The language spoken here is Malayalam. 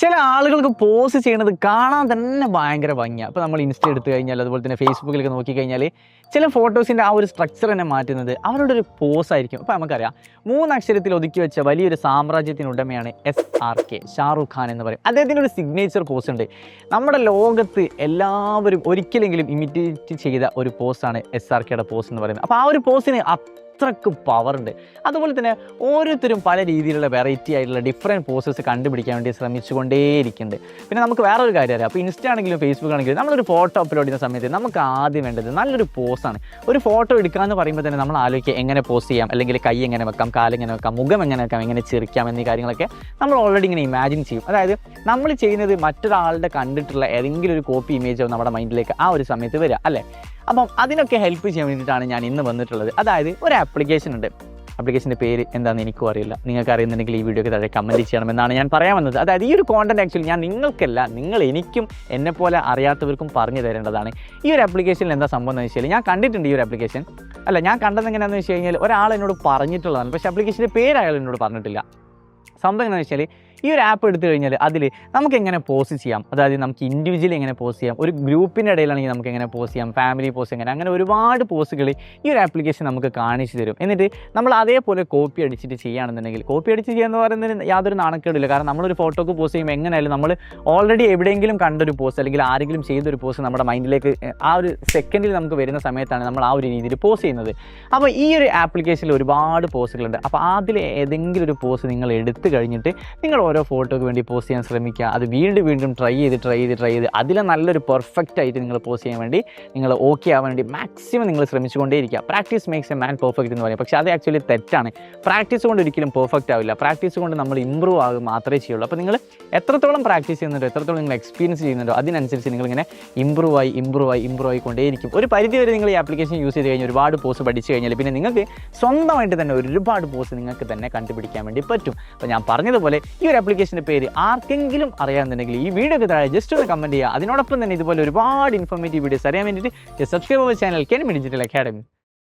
ചില ആളുകൾക്ക് പോസ്റ്റ് ചെയ്യണത് കാണാൻ തന്നെ ഭയങ്കര ഭംഗിയാണ് അപ്പോൾ നമ്മൾ ഇൻസ്റ്റ എടുത്തു കഴിഞ്ഞാൽ അതുപോലെ തന്നെ ഫേസ്ബുക്കിലൊക്കെ നോക്കിക്കഴിഞ്ഞാൽ ചില ഫോട്ടോസിന്റെ ആ ഒരു സ്ട്രക്ചർ തന്നെ മാറ്റുന്നത് അവരുടെ ഒരു പോസ് ആയിരിക്കും. അപ്പോൾ നമുക്കറിയാം മൂന്നക്ഷരത്തിൽ ഒതുക്കി വെച്ച വലിയൊരു സാമ്രാജ്യത്തിന് ഉടമയാണ് S R K Shahrukh Khan എന്ന് പറയും. അദ്ദേഹത്തിന്റെ ഒരു സിഗ്നേച്ചർ പോസ് ഉണ്ട്. നമ്മുടെ ലോകത്ത് എല്ലാവരും ഒരിക്കലെങ്കിലും ഇമിറ്റേറ്റ് ചെയ്ത ഒരു പോസ്റ്റാണ് എസ് ആർ കെയുടെ പോസ് എന്ന് പറയുന്നത്. അപ്പോൾ ആ ഒരു പോസിന് അത്രയ്ക്ക് പവർ ഉണ്ട്. അതുപോലെ തന്നെ ഓരോരുത്തരും പല രീതിയിലുള്ള വെറൈറ്റി ആയിട്ടുള്ള ഡിഫറെന്റ് പോസസ് കണ്ടുപിടിക്കാൻ വേണ്ടി ശ്രമിച്ചുകൊണ്ടേയിരിക്കുന്നുണ്ട്. പിന്നെ നമുക്ക് വേറൊരു കാര്യം അറിയാം. അപ്പോൾ ഇൻസ്റ്റ ആണെങ്കിലും ഫേസ്ബുക്ക് ആണെങ്കിലും നമ്മളൊരു ഫോട്ടോ അപ്ലോഡ് ചെയ്യുന്ന സമയത്ത് നമുക്ക് ആദ്യം വേണ്ടത് നല്ലൊരു പോസാണ് ഒരു ഫോട്ടോ എടുക്കാമെന്ന് പറയുമ്പോൾ തന്നെ നമ്മൾ ആലോചിക്കുക എങ്ങനെ പോസ് ചെയ്യാം. അല്ലെങ്കിൽ കൈ എങ്ങനെ വെക്കാം കാലെങ്ങനെ വെക്കാം മുഖം എങ്ങനെ വെക്കാം എങ്ങനെ ചിരിക്കാം എന്നീ കാര്യങ്ങളൊക്കെ നമ്മൾ ഓൾറെഡി ഇങ്ങനെ ഇമാജിൻ ചെയ്യും. അതായത് നമ്മൾ ചെയ്യുന്നത് മറ്റൊരാളുടെ കണ്ടിട്ടുള്ള ഏതെങ്കിലും ഒരു കോപ്പി ഇമേജോ നമ്മുടെ മൈൻഡിലേക്ക് ആ ഒരു സമയത്ത് വരിക അല്ലേ? അപ്പം അതിനൊക്കെ ഹെൽപ്പ് ചെയ്യാൻ വേണ്ടിയിട്ടാണ് ഞാൻ ഇന്ന് വന്നിട്ടുള്ളത്. അതായത് ഒരു ആപ്ലിക്കേഷൻ ഉണ്ട്. ആപ്ലിക്കേഷന്റെ പേര് എന്താണെന്ന് എനിക്കും അറിയില്ല. നിങ്ങൾക്ക് അറിയുന്നുണ്ടെങ്കിൽ ഈ വീഡിയോക്ക് താഴെ കമന്റ് ചെയ്യണമെന്നാണ് ഞാൻ പറയാൻ വന്നത് അതായത് ഈ ഒരു കോണ്ടന്റ് ആക്ച്വലി ഞാൻ നിങ്ങൾക്കല്ല നിങ്ങൾ എനിക്കും എന്നെപ്പോലെ അറിയാത്തവർക്കും പറഞ്ഞു തരേണ്ടതാണ്. ഈ ഒരു ആപ്ലിക്കേഷനിൽ എന്താ സംഭവം എന്ന് വെച്ചാൽ ഞാൻ കണ്ടിട്ടുണ്ട് ഈ ഒരു ആപ്ലിക്കേഷൻ അല്ല ഞാൻ കണ്ടത് എങ്ങനെയാണെന്ന് വെച്ച് കഴിഞ്ഞാൽ ഒരാൾ എന്നോട് പറഞ്ഞിട്ടുള്ളതാണ്. പക്ഷേ ആപ്ലിക്കേഷന്റെ പേര് അയാൾ എന്നോട് പറഞ്ഞിട്ടില്ല. സംഭവം എന്താണെന്ന് വെച്ചാൽ ഈ ഒരു ആപ്പ് എടുത്തു കഴിഞ്ഞാൽ അതിൽ നമുക്ക് എങ്ങനെ പോസ്റ്റ് ചെയ്യാം? അതായത് നമുക്ക് ഇൻഡിവിജ്വലി എങ്ങനെ പോസ്റ്റ് ചെയ്യാം? ഒരു ഗ്രൂപ്പിന്റെ ഇടയിലാണെങ്കിൽ നമുക്ക് എങ്ങനെ പോസ്റ്റ് ചെയ്യാം? ഫാമിലി പോസ്റ്റ് എങ്ങനെ? അങ്ങനെ ഒരുപാട് പോസ്റ്റുകൾ ഈ ഒരു ആപ്ലിക്കേഷൻ നമുക്ക് കാണിച്ചു തരും. എന്നിട്ട് നമ്മൾ അതേപോലെ കോപ്പി അടിച്ചിട്ട് ചെയ്യുകയാണെന്നുണ്ടെങ്കിൽ കോപ്പി അടിച്ച് ചെയ്യുക എന്ന് പറയുന്നതിന് യാതൊരു നാണക്കേടില്ല. കാരണം നമ്മളൊരു ഫോട്ടോക്ക് പോസ്റ്റ് ചെയ്യുമ്പോൾ എങ്ങനെയായാലും നമ്മൾ ഓൾറെഡി എവിടെയെങ്കിലും കണ്ടൊരു പോസ്റ്റ് അല്ലെങ്കിൽ ആരെങ്കിലും ചെയ്തൊരു പോസ്റ്റ് നമ്മുടെ മൈൻഡിലേക്ക് ആ ഒരു സെക്കൻഡിൽ നമുക്ക് വരുന്ന സമയത്താണ് നമ്മൾ ആ ഒരു രീതിയിൽ പോസ്റ്റ് ചെയ്യുന്നത്. അപ്പോൾ ഈ ഒരു ആപ്ലിക്കേഷനിൽ ഒരുപാട് പോസ്റ്റുകളുണ്ട് അപ്പോൾ അതിൽ ഏതെങ്കിലും ഒരു പോസ്റ്റ് നിങ്ങൾ എടുത്തു കഴിഞ്ഞിട്ട് നിങ്ങൾ ഓരോ ഫോട്ടോയ്ക്ക് വേണ്ടി പോസ്റ്റ് ചെയ്യാൻ ശ്രമിക്കുക. അത് വീണ്ടും വീണ്ടും ട്രൈ ചെയ്ത് ട്രൈ ചെയ്ത് ട്രൈ ചെയ്ത് അതിൽ നല്ലൊരു പെർഫെക്റ്റ് ആയിട്ട് നിങ്ങൾ പോസ്റ്റ് ചെയ്യാൻ വേണ്ടി നിങ്ങൾ ഓക്കെ ആവാൻ വേണ്ടി മാക്സിമം നിങ്ങൾ ശ്രമിച്ചുകൊണ്ടേയിരിക്കുക. Practice makes a man perfect എന്ന് പറയും. പക്ഷേ അത് ആക്ച്വലി തെറ്റാണ്. പ്രാക്ടീസ് കൊണ്ട് ഒരിക്കലും പെർഫെക്റ്റ് ആവില്ല. പ്രാക്ടീസ് കൊണ്ട് നമ്മൾ ഇമ്പ്രൂവ് ആകും മാത്രമേ ചെയ്യുള്ളൂ. അപ്പോൾ നിങ്ങൾ എത്രത്തോളം പ്രാക്ടീസ് ചെയ്യുന്നുണ്ടോ എത്രത്തോളം നിങ്ങൾ എക്സ്പീരിയൻസ് ചെയ്യുന്നുണ്ടോ അതിനനുസരിച്ച് നിങ്ങളിങ്ങനെ ഇമ്പ്രൂവ് ആയി ഇമ്പ്രൂവ് ആയി ഇമ്പ്രൂവ് ആയിക്കൊണ്ടേയിരിക്കും ഒരു പരിധി വരെ നിങ്ങൾ ഈ ആപ്ലിക്കേഷൻ യൂസ് ചെയ്ത് കഴിഞ്ഞാൽ ഒരുപാട് പോസ്റ്റ് പഠിച്ചു കഴിഞ്ഞാൽ പിന്നെ നിങ്ങൾക്ക് സ്വന്തമായിട്ട് തന്നെ ഒരുപാട് പോസ്റ്റ് നിങ്ങൾക്ക് തന്നെ കണ്ടുപിടിക്കാൻ വേണ്ടി പറ്റും. അപ്പോൾ ഞാൻ പറഞ്ഞതുപോലെ ഈ ഒരു ആപ്ലിക്കേഷന്റെ പേര് ആർക്കെങ്കിലും അറിയാമെന്നുണ്ടെങ്കിൽ ഈ വീഡിയോക്ക് താഴെ ജസ്റ്റ് ഒന്ന് കമന്റ് ചെയ്യുക. അതിനോടൊപ്പം തന്നെ ഇതുപോലെ ഒരുപാട് ഇൻഫോർമേറ്റീവ് വീഡിയോസ് അറിയാൻ വേണ്ടിയിട്ട് subscribe channel Ken digital academy